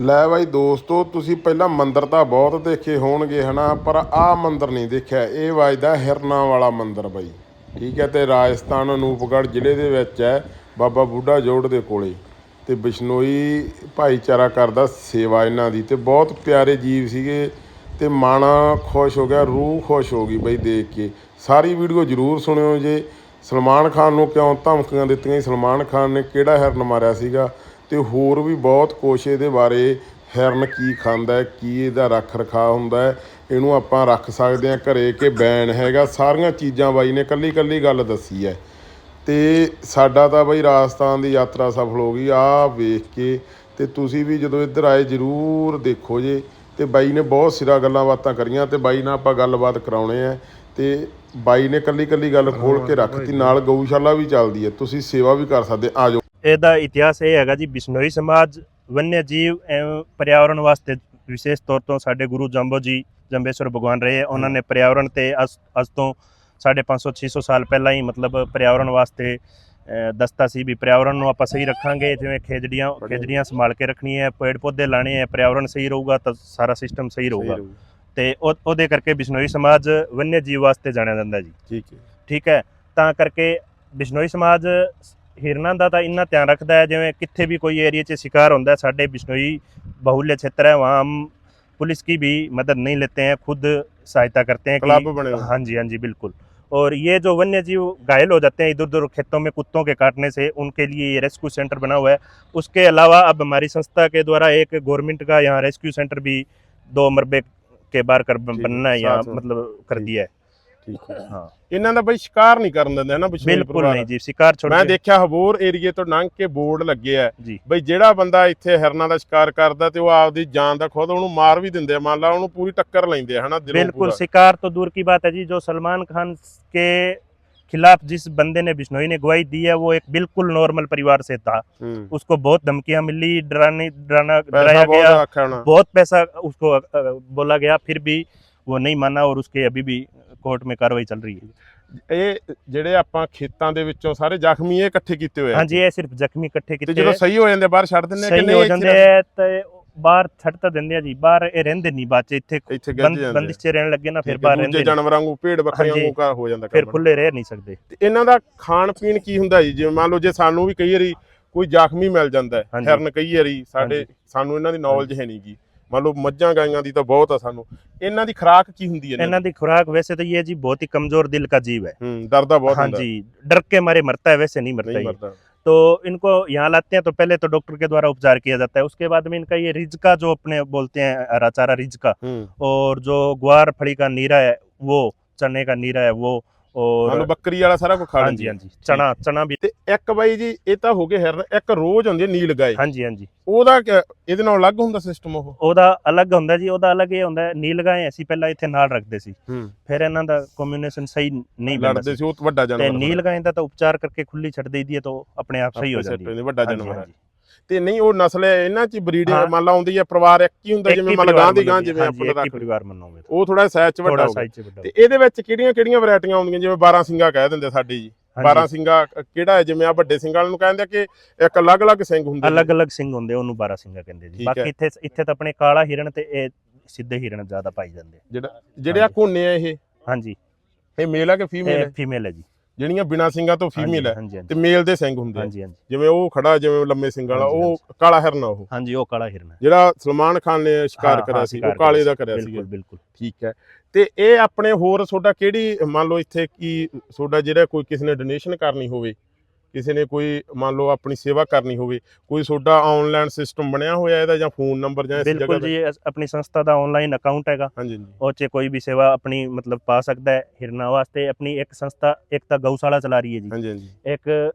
ਲੈ ਬਾਈ ਦੋਸਤੋ, ਤੁਸੀਂ ਪਹਿਲਾਂ ਮੰਦਰ ਤਾਂ ਬਹੁਤ ਦੇਖੇ ਹੋਣਗੇ ਹਨਾ, ਪਰ ਆਹ ਮੰਦਰ ਨਹੀਂ ਦੇਖਿਆ। ਇਹ ਵੱਜਦਾ ਹਿਰਨਾ ਵਾਲਾ ਮੰਦਰ ਬਾਈ। ਠੀਕ ਹੈ, ਤੇ ਰਾਜਸਥਾਨ, ਅਨੂਪਗੜ੍ਹ ਜ਼ਿਲ੍ਹੇ ਦੇ ਵਿੱਚ ਹੈ, ਬਾਬਾ ਬੁੱਢਾ ਜੋੜ ਦੇ ਕੋਲੇ। ਤੇ ਬਿਸ਼ਨੋਈ ਭਾਈਚਾਰਾ ਕਰਦਾ ਸੇਵਾ ਇਹਨਾਂ ਦੀ, ਤੇ ਬਹੁਤ ਪਿਆਰੇ ਜੀਵ ਸੀਗੇ, ਤੇ ਮਨ ਖੁਸ਼ ਹੋ ਗਿਆ, ਰੂਹ ਖੁਸ਼ ਹੋ ਗਈ ਬਈ ਦੇਖ ਕੇ। ਸਾਰੀ ਵੀਡੀਓ ਜ਼ਰੂਰ ਸੁਣਿਓ ਜੇ। ਸਲਮਾਨ ਖਾਨ ਨੂੰ ਕਿਉਂ ਧਮਕੀਆਂ ਦਿੱਤੀਆਂ ਸਲਮਾਨ ਖਾਨ ਨੇ ਕਿਹੜਾ ਹਿਰਨ ਮਾਰਿਆ ਸੀਗਾ? ਤੇ ਹੋਰ ਵੀ ਬਹੁਤ ਕੁਛ ਇਹਦੇ ਬਾਰੇ ਹਿਰਨ ਕੀ ਖਾਂਦਾ ਹੈ ਕੀ ਇਹਦਾ ਰੱਖ ਰਖਾ ਹੁੰਦਾ ਇਹਨੂੰ ਆਪਾਂ ਰੱਖ ਸਕਦੇ ਹਾਂ ਘਰੇ ਕਿ ਬੈਨ ਹੈਗਾ ਸਾਰੀਆਂ ਚੀਜ਼ਾਂ ਬਾਈ ਨੇ ਕੱਲੀ ਕੱਲੀ ਗੱਲ ਦੱਸੀ ਹੈ। ਤੇ ਸਾਡਾ ਤਾਂ ਬਈ ਰਾਜਸਥਾਨ ਦੀ ਯਾਤਰਾ ਸਫਲ ਹੋ ਗਈ ਆ ਵੇਖ ਕੇ ਤੇ ਤੁਸੀਂ ਵੀ ਜਦੋਂ ਇੱਧਰ ਆਏ ਜਰੂਰ ਦੇਖੋ ਜੇ। ਤੇ ਬਾਈ ਨੇ ਬਹੁਤ ਸਿਰਾ ਗੱਲਾਂ ਬਾਤਾਂ ਕਰੀਆਂ ਤੇ ਬਾਈ ਨਾਲ ਆਪਾਂ ਗੱਲਬਾਤ ਕਰਾਉਣੇ ਆ। ਤੇ ਬਾਈ ਨੇ ਕੱਲੀ ਕੱਲੀ ਗੱਲ ਖੋਲ ਕੇ ਰੱਖਤੀ ਨਾਲ ਗਊਸ਼ਾਲਾ ਵੀ ਚੱਲਦੀ ਹੈ ਤੁਸੀਂ ਸੇਵਾ ਵੀ ਕਰ ਸਕਦੇ ਆ ਜਾਓ। ਇਹਦਾ ਇਤਿਹਾਸ ਇਹ ਹੈਗਾ ਜੀ ਬਿਸ਼ਨੋਈ ਸਮਾਜ ਵਨਿਆ ਜੀਵ ਐਵਂ ਪਰਿਆਵਰਣ ਵਾਸਤੇ ਵਿਸ਼ੇਸ਼ ਤੌਰ ਤੋਂ ਸਾਡੇ ਗੁਰੂ ਜੰਬੋ ਜੀ ਜੰਬੇਸ਼ਵਰ ਭਗਵਾਨ ਰਹੇ। ਉਹਨਾਂ ਨੇ ਪਰਿਆਵਰਣ ਤੇ ਅੱਜ ਅੱਜ ਤੋਂ 550 600 ਸਾਲ ਪਹਿਲਾਂ ਹੀ ਮਤਲਬ ਪਰਿਆਵਰਣ ਵਾਸਤੇ ਦੱਸਤਾ ਸੀ ਵੀ ਪਰਿਆਵਰਣ ਨੂੰ ਆਪਾਂ ਸਹੀ ਰੱਖਾਂਗੇ ਜਿਵੇਂ ਖੇਜੜੀਆਂ ਖੇਜੜੀਆਂ ਸੰਭਾਲ ਕੇ ਰੱਖਣੀਆਂ ਹੈ ਪੇੜ ਪੌਦੇ ਲਾਣੇ ਹੈ ਪਰਿਆਵਰਣ ਸਹੀ ਰਹੂਗਾ ਤਾਂ ਸਾਰਾ ਸਿਸਟਮ ਸਹੀ ਰਹੂਗਾ। ਤੇ ਉਹ- ਉਹਦੇ ਕਰਕੇ ਬਿਸ਼ਨੋਈ ਸਮਾਜ ਵਨਿਆ ਜੀਵ ਵਾਸਤੇ ਜਾਣਿਆ ਜਾਂਦਾ ਜੀ। ਠੀਕ ਹੈ। ਠੀਕ ਹੈ ਤਾਂ ਕਰਕੇ ਬਿਸ਼ਨੋਈ ਸਮਾਜ ਹਿਰਨਾਂ ਦਾ ਤਾਂ ਇੰਨਾ ਧਿਆਨ ਰੱਖਦਾ ਹੈ ਜਿਵੇਂ ਕਿੱਥੇ ਵੀ ਕੋਈ ਏਰੀਆ 'ਚ शिकार ਹੁੰਦਾ है ਸਾਡੇ बिश्नोई बहुल्य क्षेत्र है वहाँ हम पुलिस की भी मदद नहीं लेते हैं खुद सहायता करते हैं कि- क्लब बने हुए हैं। हाँ जी हाँ जी बिल्कुल और ये जो वन्य जीव घायल हो जाते हैं इधर उधर खेतों में कुत्तों के काटने से उनके लिए ये रेस्क्यू सेंटर बना हुआ है उसके अलावा अब हमारी संस्था के द्वारा एक गवर्नमेंट का यहाँ रेस्क्यू सेंटर भी दो मरबे के बार कर ठीक है, बनना है यहाँ साथ में। मतलब कर ठीक। दिया है ਠੀਕ ਹੈ हाँ ਇਹਨਾਂ ਦਾ ਬਈ ਸ਼ਿਕਾਰ ਨਹੀਂ ਕਰਨ ਦਿੰਦੇ ਹਨਾ ਬਿਸ਼ਨੋਈ बिल्कुल ਪਰਿਵਾਰ। नहीं जी शिकार छोड़ ਮੈਂ के- ਦੇਖਿਆ ਹਬੋਰ ਏਰੀਏ ਤੋਂ ਲੰਘ ਕੇ ਬੋਰਡ ਲੱਗੇ ਆ ਜੀ ਬਈ ਜਿਹੜਾ ਬੰਦਾ ਇੱਥੇ ਹਿਰਨਾਂ ਦਾ ਸ਼ਿਕਾਰ ਕਰਦਾ ਤੇ ਉਹ ਆਪਦੀ ਜਾਨ ਦਾ ਖੁਦ ਉਹਨੂੰ ਮਾਰ ਵੀ ਦਿੰਦੇ ਆ ਮੰਨ ਲਾ ਉਹਨੂੰ ਪੂਰੀ ਟੱਕਰ ਲੈਂਦੇ ਆ ਹਨਾ ਦਿਲੋਂ बिल्कुल ਪੂਰਾ। शिकार तो दूर की बात है जी जो सलमान खान के खिलाफ जिस बंदे ने बिश्नोई ने गवाही दी है वो एक बिल्कुल नॉर्मल परिवार से था ਹੂੰ उसको बहुत धमकियां मिली डराने डराना ਪੈਸਾ डराया ਬਹੁਤ गया ਆਖਿਆ ਹੋਣਾ बहुत पैसा उसको अ, अ, बोला गया फिर भी वो नहीं माना और उसके अभी भी कोर्ट में कार्रवाई चल रही है ਇਹ ਜਿਹੜੇ ਆਪਾਂ ਖੇਤਾਂ ਦੇ ਵਿੱਚੋਂ ਸਾਰੇ ਜ਼ਖਮੀ ਇਹ ਇਕੱਠੇ ਕੀਤੇ ਹੋਏ ਆ हाँ जी ये सिर्फ जख्मी इकट्ठे ਤੇ किए ਜਦੋਂ ਸਹੀ ਹੋ ਜਾਂਦੇ ਬਾਹਰ ਛੱਡ ਦਿੰਦੇ ਆ ਕਿ ਸਹੀ ਨਹੀਂ ਹੋ ਇੱਥੇ ਜਾਂਦੇ ਹੈ ਤੇ ਬਾਹਰ ਛੱਡ ਤਾਂ ਦਿੰਦੇ ਆ ਜੀ ਬਾਹਰ ਇਹ ਰਹਿੰਦੇ ਨਹੀਂ ਬਾਅਦ ਚ ਇੱਥੇ ਇੱਥੇ ਗਿੱਜ ਬੰਦ- ਜਾਂਦੇ ਬੰਦਿਸ਼ ਚ ਰਹਿਣ ਲੱਗੇ ਨਾ ਫਿਰ ਠੀਕ ਹੈ, ਬਾਹਰ ਦੂਜੇ ਰਹਿੰਦੇ ਨਹੀਂ। ਜਾਨਵਰਾਂ ਵਾਂਗੂ ਭੇਡ ਬੱਕਰੀਆਂ ਹਾਂਜੀ। ਵਾਂਗੂ ਕਾ ਹੋ ਜਾਂਦਾ ਫਿਰ ਕੰਮ ਖੁੱਲੇ ਰਹਿ ਨਹੀਂ ਸਕਦੇ ਤੇ ਇਹਨਾਂ ਦਾ ਖਾਣ ਪੀਣ ਕੀ ਹੁੰਦਾ ਜੀ ਜਿਵੇਂ ਮੰਨ ਲਓ ਜੇ ਸਾਨੂੰ ਵੀ ਕਈ ਵਾਰੀ ਕੋਈ ਜ਼ਖਮੀ ਮਿਲ ਜਾਂਦਾ ਹੈ ਹਾਂਜੀ। ਹਿਰਨ ਕਈ ਵਾਰੀ ਸਾਡੇ ਹਾਂਜੀ। ਸਾਨੂੰ ਇਹਨਾਂ ਦੀ ਨੌਲੇਜ ਹੈ ਨਹੀਂਗੀ ਮੰਨ ਲਓ ਮੱਝਾਂ ਗਾਈਆਂ ਦੀ ਤਾਂ ਬਹੁਤ ਆ ਸਾਨੂੰ ਇਹਨਾਂ ਦੀ ਖੁਰਾਕ ਕੀ ਹੁੰਦੀ ਹੈ ਇਹਨਾਂ ਦੀ खुराक वैसे तो ये जी बहुत ही कमजोर दिल का जीव है ਹੂੰ ਡਰਦਾ ਬਹੁਤ हाँ ਹੁੰਦਾ जी डर के मारे मरता है वैसे नहीं मरता ਨਹੀਂ ये ਮਰਦਾ तो इनको यहाँ लाते हैं तो पहले तो डॉक्टर के द्वारा उपचार किया जाता है उसके बाद में इनका ये रिजका जो अपने बोलते हैं हरा चारा रिजका ਹੂੰ और जो ग्वार फड़ी का नीरा है वो चने का नीरा है वो ਔਰ ਮੰਨ ਬੱਕਰੀ ਵਾਲਾ ਸਾਰਾ ਕੁਝ ਖਾ ਲੈਂਦੀ ਹਾਂਜੀ ਚਣਾ ਚਣਾ ਵੀ ਤੇ ਇੱਕ ਬਾਈ ਜੀ ਇਹ ਤਾਂ ਹੋ ਗਏ ਹਿਰਨ ਇੱਕ ਰੋਜ਼ ਹੁੰਦੀ ਨੀਲ ਗਾਏ। ਹਾਂਜੀ ਹਾਂਜੀ। ਉਹਦਾ ਇਹਦੇ ਨਾਲ ਅਲੱਗ ਹੁੰਦਾ ਸਿਸਟਮ ਉਹ? ਉਹਦਾ ਅਲੱਗ ਹੁੰਦਾ ਜੀ ਉਹਦਾ ਅਲੱਗ ਇਹ ਹੁੰਦਾ ਨੀਲ ਗਾਏ ਅਸੀਂ ਪਹਿਲਾਂ ਇੱਥੇ ਨਾਲ ਰੱਖਦੇ ਸੀ। ਫਿਰ ਇਹਨਾਂ ਦਾ ਕਮਿਊਨੀਕੇਸ਼ਨ ਸਹੀ ਨਹੀਂ ਬਣਦਾ ਲੜਦੇ ਸੀ। ਉਹ ਵੱਡਾ ਜਾਨਵਰ ਤੇ ਨੀਲ ਗਾਏ ਦਾ ਤਾਂ ਉਪਚਾਰ ਕਰਕੇ ਖੁੱਲੀ ਛੱਡ ਦਈਦੀ ਹੈ ਤਾਂ ਆਪਣੇ ਆਪ ਸਹੀ ਹੋ ਜਾਂਦੀ ਵੱਡਾ ਜਾਨਵਰ ਹੈ। ਤੇ ਨਹੀਂ ਉਹ ਨਸਲ ਹੈ ਇਹਨਾਂ ਚ ਬਰੀਡ। ਮੰਨ ਲਾ ਆਉਂਦੀ ਹੈ ਪਰਿਵਾਰ ਇੱਕ ਹੀ ਹੁੰਦਾ ਜਿਵੇਂ ਮੰਨ ਗਾਂ ਦੀ ਗਾਂ ਜਿਵੇਂ ਆਪਣੇ ਰੱਖ ਪਰਿਵਾਰ ਮੰਨੋਗੇ ਉਹ ਥੋੜਾ ਸਾਈਜ਼ ਚ ਵੱਡਾ ਹੋਊਗਾ। ਤੇ ਇਹਦੇ ਵਿੱਚ ਕਿਹੜੀਆਂ ਕਿਹੜੀਆਂ ਵੈਰਾਈਟੀਆਂ ਆਉਂਦੀਆਂ? ਜਿਵੇਂ 12 ਸਿੰਘਾ ਕਹਿ ਦਿੰਦੇ ਸਾਡੀ ਜੀ। 12 ਸਿੰਘਾ ਕਿਹੜਾ ਹੈ? ਜਿਵੇਂ ਆ ਵੱਡੇ ਸਿੰਘਾਂ ਨੂੰ ਕਹਿੰਦੇ ਕਿ ਇੱਕ ਅਲੱਗ-ਅਲੱਗ ਸਿੰਘ ਹੁੰਦੇ। ਅਲੱਗ-ਅਲੱਗ ਸਿੰਘ ਹੁੰਦੇ ਉਹਨੂੰ 12 ਸਿੰਘਾ ਕਹਿੰਦੇ ਜੀ। ਬਾਕੀ। ਇੱਥੇ ਇੱਥੇ ਤਾਂ ਆਪਣੇ ਕਾਲਾ ਹਿਰਨ ਤੇ ਇਹ ਸਿੱਧੇ ਹਿਰਨ ਜ਼ਿਆਦਾ ਪਾਈ ਜਾਂਦੇ ਜਿਹੜਾ ਜਿਹੜੇ ਆ। ਘੋਨੇ ਆ ਇਹ। ਹਾਂਜੀ। ਇਹ ਮੇਲ ਆ ਕਿ ਫੀਮੇਲ ਹੈ ਫੀਮੇਲ ਹੈ ਜੀ। ਜਿਹੜੀਆਂ ਬਿਨਾ ਸਿੰਘਾਂ ਤੋਂ ਫੀਮੇਲ ਹੈ ਤੇ ਮੇਲ ਦੇ ਸਿੰਘ ਹੁੰਦੇ ਆ। ਜਿਵੇਂ ਉਹ ਖੜਾ ਜਿਵੇਂ ਲੰਮੇ ਸਿੰਘਾਂ ਵਾਲਾ ਉਹ ਕਾਲਾ ਹਿਰਨ ਉਹ। ਹਾਂਜੀ ਉਹ ਕਾਲਾ ਹਿਰਨ। ਜਿਹੜਾ ਸਲਮਾਨ ਖਾਨ ਨੇ ਸ਼ਿਕਾਰ ਕਰਿਆ ਸੀ ਉਹ ਕਾਲੇ ਦਾ ਕਰਿਆ ਸੀ। ਬਿਲਕੁਲ ਬਿਲਕੁਲ। ਠੀਕ ਹੈ। ਤੇ ਇਹ ਆਪਣੇ ਹੋਰ ਤੁਹਾਡਾ ਕਿਹੜੀ ਮੰਨ ਲਓ ਇੱਥੇ ਕੀ ਤੁਹਾਡਾ ਜਿਹੜਾ ਕੋਈ ਕਿਸੇ ਨੇ ਡੋਨੇਸ਼ਨ ਕਰਨੀ ਹੋਵੇ ਕਿਸੇ ਨੇ ਕੋਈ ਮੰਨ ਲਓ ਆਪਣੀ ਸੇਵਾ ਕਰਨੀ ਹੋਵੇ ਕੋਈ ਤੁਹਾਡਾ ਆਨਲਾਈਨ ਸਿਸਟਮ ਬਣਿਆ ਹੋਇਆ ਇਹਦਾ ਜਾਂ ਫੋਨ ਨੰਬਰ ਜਾਂ ਇਸ ਜਗ੍ਹਾ ਬਿਲਕੁਲ ਜੀ ਆਪਣੀ ਸੰਸਥਾ ਦਾ ਆਨਲਾਈਨ ਅਕਾਊਂਟ ਹੈਗਾ। ਉਹ 'ਚ ਕੋਈ ਵੀ ਸੇਵਾ ਆਪਣੀ ਮਤਲਬ ਪਾ ਸਕਦਾ ਹੈ ਹਿਰਨਾ ਵਾਸਤੇ ਆਪਣੀ ਇੱਕ ਸੰਸਥਾ ਇੱਕ ਤਾਂ ਗਊਸ਼ਾਲਾ ਚਲਾ ਰਹੀ ਹੈ ਜੀ। ਹਾਂਜੀ ਹਾਂਜੀ। ਇੱਕ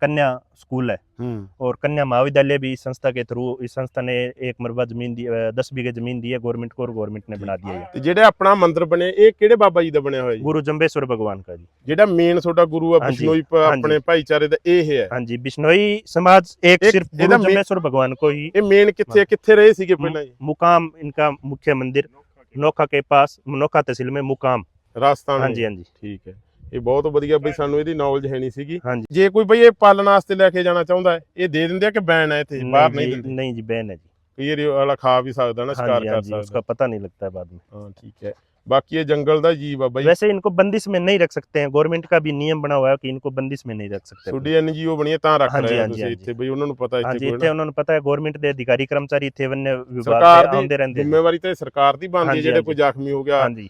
कन्या स्कूल है ਹੂੰ और कन्या महाविद्यालय भी इस संस्था के थ्रू इस संस्था ने एक मरबा जमीन दी अ, दस बीघे जमीन दी है गवर्नमेंट को और गवर्नमेंट ने बना दिया है ਤੇ ਜਿਹੜੇ ਆਪਣਾ ਮੰਦਿਰ ਬਣੇ ਇਹ ਕਿਹੜੇ ਬਾਬਾ ਜੀ ਦਾ ਬਣਿਆ ਹੋਇਆ ਜੀ गुरु जम्बेश्वर भगवान का जी ਜਿਹੜਾ ਮੇਨ ਤੁਹਾਡਾ ਗੁਰੂ ਆ ਹਾਂਜੀ, ਬਿਸ਼ਨੋਈ ਪ- ਹਾਂਜੀ। ਆਪਣੇ ਭਾਈਚਾਰੇ ਦਾ ਇਹ ਹੈ हाँ जी बिश्नोई समाज एक एक- सिर्फ ਇਹਦਾ गुरु मे- जम्बेश्वर भगवान को ही ਇਹ ਮੇਨ ਕਿੱਥੇ ਕਿੱਥੇ ਰਹੇ ਸੀਗੇ ਪਹਿਲਾਂ ਜੀ मुकाम इनका मुख्य मंदिर नोखा के पास नोखा तहसील में मुकाम ਰਾਜਸਥਾਨ हाँ जी हाँ जी ਠੀਕ ਹੈ ਇਹ ਬਹੁਤ ਵਧੀਆ ਬਈ ਸਾਨੂੰ ਇਹਦੀ ਨੌਲੇਜ ਹੈ ਨਹੀਂ ਸੀਗੀ ਹਾਂਜੀ ਜੇ ਕੋਈ ਬਈ ਇਹ ਪਾਲਣ ਵਾਸਤੇ ਲੈ ਕੇ ਜਾਣਾ ਚਾਹੁੰਦਾ ਹੈ ਇਹ ਦੇ ਦਿੰਦੇ ਆ ਕਿ ਬੈਨ ਹੈ ਇੱਥੇ ਬਾਹਰ ਨਹੀਂ जी, ਦਿੰਦੇ नहीं जी बैन है जी ਕਈ ਵਾਰੀ ਵਾਲਾ ਖਾ ਵੀ ਸਕਦਾ ਨਾ हाँ ਸ਼ਿਕਾਰ जी हाँ ਕਰ जी ਸਕਦਾ उसका पता नहीं लगता है बाद में ਹਾਂ ਠੀਕ ਹੈ ਬਾਕੀ ਇਹ ਜੰਗਲ ਦਾ ਜੀਵ ਆ ਬਈ वैसे इनको बंदिश में नहीं रख सकते हैं गवर्नमेंट का भी नियम बना हुआ है कि इनको बंदिश में नहीं रख सकते ਤੁਹਾਡੀ ਐਨਜੀਓ ਬਣੀ ਹੈ ਤਾਂ ਰੱਖ ਹਾਂਜੀ, ਰਹੇ ਹੋ ਹਾਂਜੀ, ਤੁਸੀਂ ਹਾਂਜੀ। ਇੱਥੇ ਬਈ ਉਹਨਾਂ ਨੂੰ ਪਤਾ हाँ ਇੱਥੇ जी ਕੋਈ इतने ਨਾ उन्होंने पता है गवर्नमेंट ਦੇ ਅਧਿਕਾਰੀ ਕਰਮਚਾਰੀ ਇੱਥੇ ਵੰਨ ਵਿਭਾਗ ਸਰਕਾਰ ਦੇ ਦੀ ਆਉਂਦੇ ਰਹਿੰਦੇ ਨੇ ਜ਼ਿੰਮੇਵਾਰੀ ਤੇ ਸਰਕਾਰ ਦੀ ਬਣਦੀ ਹੈ ਹਾਂਜੀ, ਜਿਹੜੇ ਹਾਂਜੀ। ਕੋਈ ਜ਼ਖਮੀ ਹੋ ਗਿਆ हाँ जी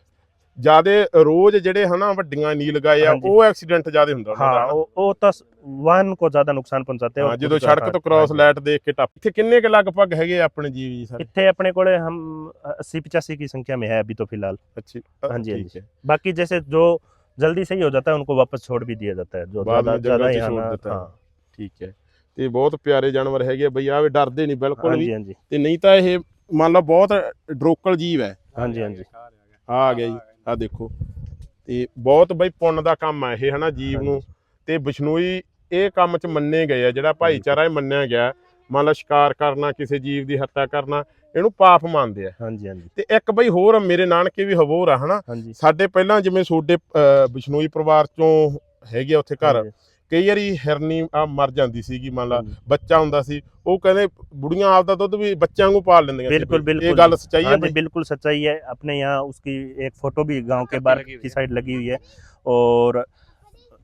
ਜਿਆਦੇ ਰੋਜ਼ ਜਿਹੜੇ ਹਨਾ ਵੱਡੀਆਂ ਨੀਲ ਗਏ ਆ ਹਾਂਜੀ। ਉਹ ਐਕਸੀਡੈਂਟ ਜਿਆਦੇ ਹੁੰਦਾ ਉਹਨਾਂ ਦਾ हाँ ਹਨਾ। वो वो तो वाहन को ज्यादा नुकसान पहुंचाते हैं ਹਾਂ और ਜਦੋਂ खुद ਸੜਕ का- ਤੋਂ ਕ੍ਰਾਸ हाँ जी। ਲਾਈਟ ਦੇਖ ਕੇ ਟੱਪ ਇੱਥੇ ਕਿੰਨੇ ਕੁ ਲਗਭਗ ਹੈਗੇ ਆ ਆਪਣੇ ਜੀਵ ਜੀ ਸਾਰੇ ਇੱਥੇ ਆਪਣੇ ਕੋਲੇ हम अस्सी पचासी की संख्या में है अभी तो फिलहाल ਅੱਛੀ हाँ जी, हाँ ਠੀਕ जी। ਹੈ बाकी जैसे जो जल्दी सही हो जाता है उनको वापस छोड़ भी दिया जाता है जो बाद ज्यादा में जंगल ज्यादा से यहाँ छोड़ ना- देता है। हाँ ਠੀਕ ਹੈ ਤੇ ਬਹੁਤ ਪਿਆਰੇ ਜਾਨਵਰ ਹੈਗੇ ਆ ਬਈ ਆਵੇ ਡਰਦੇ ਨਹੀਂ ਬਿਲਕੁਲ हाँ ਵੀ जी हाँ जी ਤੇ ਨਹੀਂ ਤਾਂ ਇਹ ਮੰਨ ਲਓ ਬਹੁਤ ਡਰੋਕਲ ਜੀਵ ਹੈ हाँ जी हाँ जी ਆ ਆ ਗਿਆ ਜੀ ਆ ਦੇਖੋ। ਤੇ ਬਹੁਤ ਬਈ ਪੁੰਨ ਦਾ ਕੰਮ ਆ ਇਹ ਹਨਾ ਜੀਵ ਨੂੰ। ਤੇ ਬਿਸ਼ਨੋਈ ਇਹ ਕੰਮ 'ਚ ਮੰਨੇ ਗਏ ਆ ਜਿਹੜਾ ਭਾਈਚਾਰਾ ਇਹ ਮੰਨਿਆ ਗਿਆ। ਮੰਨ ਲਾ ਸ਼ਿਕਾਰ ਕਰਨਾ ਕਿਸੇ ਜੀਵ ਦੀ ਹੱਤਿਆ ਕਰਨਾ ਇਹਨੂੰ ਪਾਪ ਮੰਨਦੇ ਆ। ਹਾਂਜੀ ਹਾਂਜੀ। ਤੇ ਇੱਕ ਬਈ ਹੋਰ ਮੇਰੇ ਨਾਨਕੇ ਵੀ ਹਵੋਰ ਆ ਹਨਾ। ਸਾਡੇ ਪਹਿਲਾਂ ਜਿਵੇਂ ਸੋਡੇ ਬਿਸ਼ਨੋਈ ਪਰਿਵਾਰ ਚੋਂ ਹੈਗੇ ਉੱਥੇ ਘਰ। ਕਈ ਵਾਰੀ ਹਿਰਨੀ ਆ ਮਰ ਜਾਂਦੀ ਸੀਗੀ ਮੰਨ ਲਾ हाँ जी। ਬੱਚਾ ਹੁੰਦਾ ਸੀ ਉਹ ਕਹਿੰਦੇ ਬੁੜੀਆਂ ਆਪਦਾ ਦੁੱਧ ਵੀ ਬੱਚਿਆਂ ਨੂੰ ਪਾਲ ਲੈਂਦੀਆਂ ਸੀ बिल्कुल ਬਈ। ਇਹ बिल्कुल ਗੱਲ सच्चाई है हाँ जी भाई बिल्कुल सच्चाई है अपने यहाँ उसकी एक फोटो भी गांव के बाहर की साइड लगी हुई है और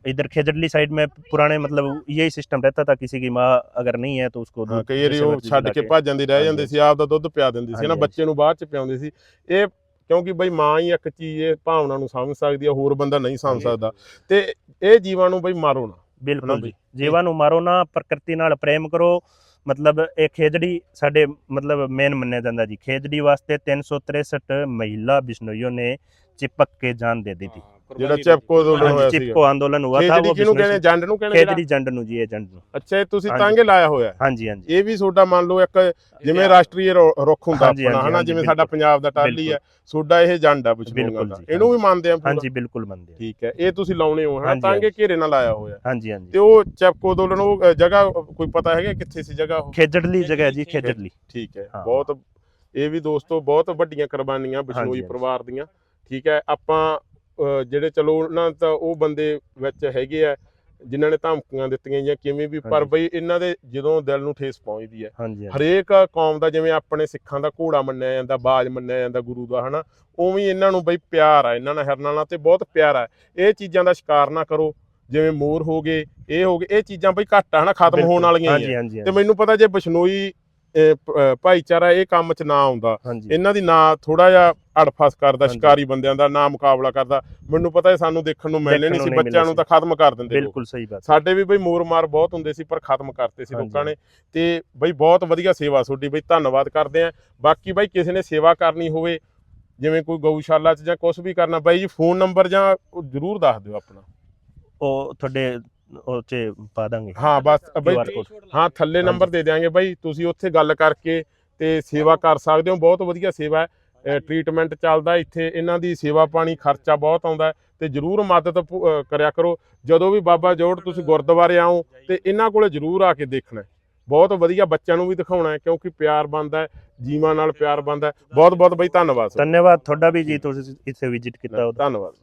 इधर खेजड़ली साइड में पुराने मतलब यही सिस्टम रहता था किसी की माँ अगर नहीं है तो उसको ਹਾਂ दूध ਕਈ ਵਾਰੀ जैसे ਉਹ मर्जी ਛੱਡ पिला ਕੇ ਭੱਜ ਜਾਂਦੀ ਰਹਿ ਹਾਂਜੀ। ਜਾਂਦੀ ਸੀ ਆਪਦਾ ਦੁੱਧ ਪਿਆ ਦਿੰਦੀ ਸੀ ਨਾ ਹਾਂਜੀ, ਬੱਚੇ ਨੂੰ ਬਾਅਦ ਚ ਪਿਆਉਂਦੀ ਸੀ ਇਹ ਕਿਉਂਕਿ ਬਈ ਮਾਂ ਹੀ ਇੱਕ ਚੀਜ਼ ਇਹ ਭਾਵਨਾ ਨੂੰ ਸਮਝ ਸਕਦੀ ਹੈ ਹੋਰ ਬੰਦਾ ਨਹੀਂ ਸਮਝ ਸਕਦਾ ਤੇ ਇਹ ਜੀਵਾਂ ਨੂੰ ਬਈ ਮਾਰੋ ਨਾ ਬਿਲਕੁਲ ਜੀ? ਜੀਵਾਂ ਨੂੰ ਮਾਰੋ ਨਾ ਪ੍ਰਕਿਰਤੀ ਨਾਲ ਪ੍ਰੇਮ ਕਰੋ। ਮਤਲਬ ਇਹ ਖੇਜੜੀ ਸਾਡੇ ਮਤਲਬ ਮੇਨ ਮੰਨਿਆ ਜਾਂਦਾ ਜੀ। ਖੇਜੜੀ ਵਾਸਤੇ 363 ਮਹਿਲਾ ਬਿਸ਼ਨੋਈਓ ਨੇ ਚਿਪਕ ਕੇ ਜਾਨ ਦੇ ਦਿੱਤੀ। ਜਿਹੜਾ ਚੈਪਕੋ ਅੰਦੋਲਨ ਹੋਇਆ ਸੀ ਚਿਪਕੋ ਅੰਦੋਲਨ ਹੋਇਆ ਥਾ ਉਹ ਕਿਹਨੂੰ ਕਹਿੰਦੇ ਜੰਡ ਨੂੰ ਕਹਿੰਦੇ ਖੇਤਰੀ ਜੰਡ ਨੂੰ ਜੀ ਇਹ ਜੰਡ ਨੂੰ। ਅੱਛਾ ਤੁਸੀਂ ਤਾਂਗੇ ਲਾਇਆ ਹੋਇਆ? ਹਾਂਜੀ ਹਾਂਜੀ। ਇਹ ਵੀ ਤੁਹਾਡਾ ਮੰਨ ਲਓ ਇੱਕ ਜਿਵੇਂ ਰਾਸ਼ਟਰੀ ਰੁੱਖ ਹੁੰਦਾ ਆਪਣਾ ਹਨਾ? ਜਿਵੇਂ ਸਾਡਾ ਪੰਜਾਬ ਦਾ ਟਾਹਲੀ ਹੈ ਤੁਹਾਡਾ ਇਹ ਜੰਡ ਆ ਬਚੂਗਾ ਇਹਨੂੰ ਵੀ ਮੰਨਦੇ ਆ ਹਾਂਜੀ ਬਿਲਕੁਲ ਮੰਨਦੇ ਆ। ਠੀਕ ਹੈ ਇਹ ਤੁਸੀਂ ਲਾਉਣੇ ਹੋ ਹਨਾ? ਤਾਂਗੇ ਘੇਰੇ ਨਾਲ ਲਾਇਆ ਹੋਇਆ। ਹਾਂਜੀ ਹਾਂਜੀ। ਤੇ ਉਹ ਚੈਪਕੋ ਅੰਦੋਲਨ ਉਹ ਜਗ੍ਹਾ ਕੋਈ ਪਤਾ ਹੈਗਾ ਕਿੱਥੇ ਸੀ ਜਗ੍ਹਾ ਉਹ? ਖੇਜੜਲੀ ਜਗ੍ਹਾ ਜੀ ਖੇਜੜਲੀ। ਠੀਕ ਹੈ ਬਹੁਤ ਇਹ ਵੀ ਦੋਸਤੋ ਬਹੁਤ ਵੱਡੀਆਂ ਕੁਰਬਾਨੀਆਂ ਬਿਸ਼ਨੋਈ ਪਰਿਵਾਰ ਦੀਆਂ। ਠੀਕ ਹੈ ਆਪਾਂ ਜਿਹੜੇ ਚਲੋ ਉਹਨਾਂ ਤਾਂ ਉਹ ਬੰਦੇ ਵਿੱਚ ਹੈਗੇ ਆ ਜਿਨ੍ਹਾਂ ਨੇ ਧਮਕੀਆਂ ਦਿੱਤੀਆਂ ਜਾਂ ਕਿਵੇਂ ਵੀ ਪਰ ਬਈ ਇਹਨਾਂ ਦੇ ਜਦੋਂ ਦਿਲ ਨੂੰ ਠੇਸ ਪਹੁੰਚਦੀ ਹੈ। ਹਰੇਕ ਕੌਮ ਦਾ ਜਿਵੇਂ ਆਪਣੇ ਸਿੱਖਾਂ ਦਾ ਘੋੜਾ ਮੰਨਿਆ ਜਾਂਦਾ ਬਾਜ ਮੰਨਿਆ ਜਾਂਦਾ ਗੁਰੂ ਦਾ ਹਨਾ ਉਵੇਂ ਇਹਨਾਂ ਨੂੰ ਬਈ ਪਿਆਰ ਆ ਇਹਨਾਂ ਨਾਲ ਹਰਨਾਂ ਨਾਲ ਤੇ ਬਹੁਤ ਪਿਆਰ ਆ। ਇਹ ਚੀਜ਼ਾਂ ਦਾ ਸ਼ਿਕਾਰ ਨਾ ਕਰੋ ਜਿਵੇਂ ਮੋਰ ਹੋ ਗਏ ਇਹ ਹੋ ਗਏ ਇਹ ਚੀਜ਼ਾਂ ਬਈ ਘੱਟ ਆ ਹਨਾ ਖਤਮ ਹੋਣ ਵਾਲੀਆਂ ਤੇ ਮੈਨੂੰ ਪਤਾ ਜੇ ਬਸ਼ਨੋਈ ਭਾਈਚਾਰਾ ਇਹ ਕੰਮ 'ਚ ਨਾ ਆਉਂਦਾ। ਇਹਨਾਂ ਦੀ ਨਾ ਥੋੜਾ ਜਿਹਾ ਅੜਫਸ ਕਰਦਾ ਸ਼ਿਕਾਰੀ ਬੰਦਿਆਂ ਦਾ ਨਾ ਮੁਕਾਬਲਾ ਕਰਦਾ। ਮੈਨੂੰ ਪਤਾ ਹੈ ਸਾਨੂੰ ਦੇਖਣ ਨੂੰ ਮਿਲਨੇ ਨਹੀਂ ਸੀ ਬੱਚਿਆਂ ਨੂੰ ਤਾਂ ਖਤਮ ਕਰ ਦਿੰਦੇ ਬਿਲਕੁਲ ਸਹੀ ਬਾਤ। ਸਾਡੇ ਵੀ ਬਈ ਮੋਰ ਮਾਰ ਬਹੁਤ ਹੁੰਦੇ ਸੀ ਪਰ ਖਤਮ ਕਰਤੇ ਸੀ ਲੋਕਾਂ ਨੇ। ਤੇ ਬਈ ਬਹੁਤ ਵਧੀਆ ਸੇਵਾ ਤੁਹਾਡੀ। ਬਈ ਧੰਨਵਾਦ ਕਰਦੇ ਆ ਬਾਕੀ ਬਈ ਕਿਸੇ ਨੇ ਸੇਵਾ ਕਰਨੀ ਹੋਵੇ ਜਿਵੇਂ ਕੋਈ ਗਊਸ਼ਾਲਾ 'ਚ ਜਾਂ ਕੁਝ ਵੀ ਕਰਨਾ ਬਾਈ ਜੀ ਫੋਨ ਨੰਬਰ ਜਾਂ ਜ਼ਰੂਰ ਦੱਸ ਦਿਓ ਆਪਣਾ। ਉਹ ਤੁਹਾਡੇ ਉਹ ਚ ਪਾ ਦਾਂਗੇ। ਹਾਂ ਬਸ ਬਈ QR code। ਹਾਂ ਥੱਲੇ ਨੰਬਰ ਦੇ ਦਿਆਂਗੇ ਬਾਈ ਤੁਸੀਂ ਉੱਥੇ ਗੱਲ ਕਰਕੇ ਤੇ ਸੇਵਾ ਕਰ ਸਕਦੇ ਹੋ ਬਹੁਤ ਵਧੀਆ ਸੇਵਾ ਹੈ। ਟ੍ਰੀਟਮੈਂਟ ਚੱਲਦਾ ਇੱਥੇ ਇਹਨਾਂ ਦੀ ਸੇਵਾ ਪਾਣੀ ਖਰਚਾ ਬਹੁਤ ਆਉਂਦਾ ਹੈ ਤੇ ਜਰੂਰ ਮਦਦ ਪ- ਅਹ ਕਰਿਆ ਕਰੋ। ਜਦੋਂ ਵੀ ਬਾਬਾ ਜੋੜ ਤੁਸੀਂ ਗੁਰਦੁਆਰੇ ਆਓ ਤੇ ਇਹਨਾਂ ਕੋਲੇ ਜਰੂਰ ਆ ਕੇ ਦੇਖਣਾ ਹੈ। ਬਹੁਤ ਵਧੀਆ ਬੱਚਿਆਂ ਨੂੰ ਵੀ ਦਿਖਾਉਣਾ ਹੈ ਕਿਉਂਕਿ ਪਿਆਰ ਬਣਦਾ ਹੈ ਜੀਵਾਂ ਨਾਲ ਪਿਆਰ ਬਣਦਾ ਹੈ। ਬਹੁਤ ਬਹੁਤ ਬਈ ਧੰਨਵਾਦ ਧੰਨਵਾਦ ਤੁਹਾਡਾ ਵੀ ਜੀ ਤੁਸੀਂ ਇੱਥੇ ਵਿਜ਼ਿਟ ਕੀਤਾ ਉਹਦਾ। ਧੰਨਵਾਦ।